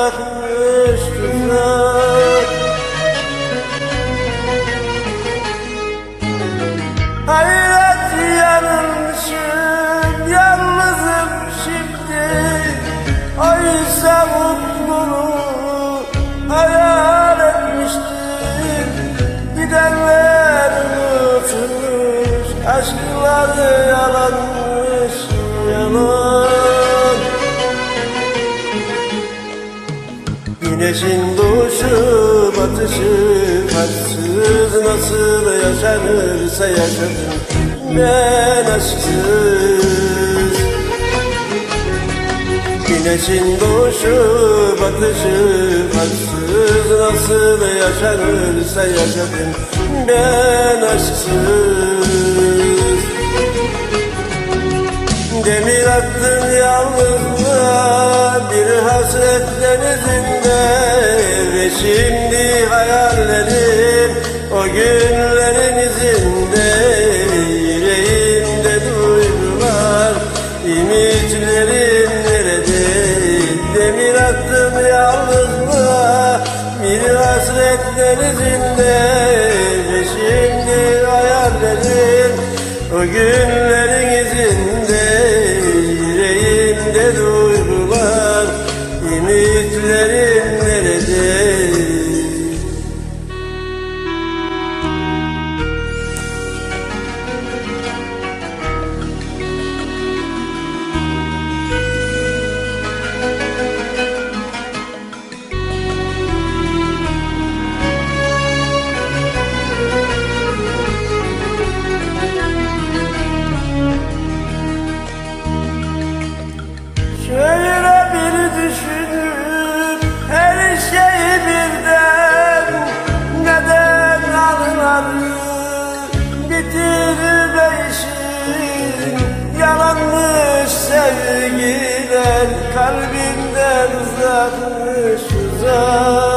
له Güneşin doğuşu batışı Haksız nasıl yaşanırsa yaşadım Ben aşksız. Güneşin doğuşu batışı Haksız nasıl yaşanırsa yaşadım Ben aşksız. Demir attım yalnızlığa hasret denizinde Ve şimdi hayallerim o günlerin izinde Yüreğimde duygular ümitlerim nerede? Demir attım yalnızlığa bir hasret denizinde Ve şimdi hayallerim o günlerin Ümitlerim Sevgiler kalbimden uzakmış uzak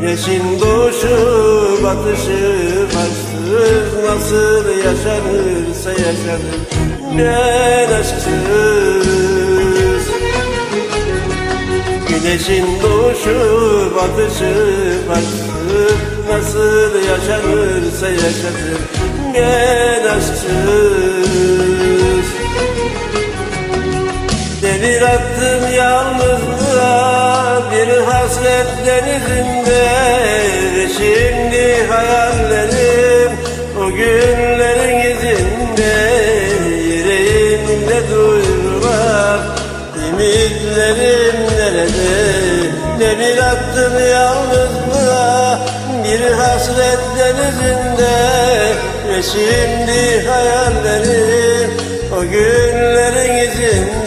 Güneşin doğuşu batışı farksız Nasıl yaşanırsa yaşanır. Ben aşksız. Güneşin doğuşu batışı farksız Nasıl yaşanırsa yaşanır. Ben aşksız. Demir attım yalnızlığa hasret denizinde şimdi hayallerim o günlerin izinde Yüreğimde duygular ümitlerim nerede? Demir attım yalnızlığa bir hasret denizinde Ve şimdi hayallerim o günlerin izinde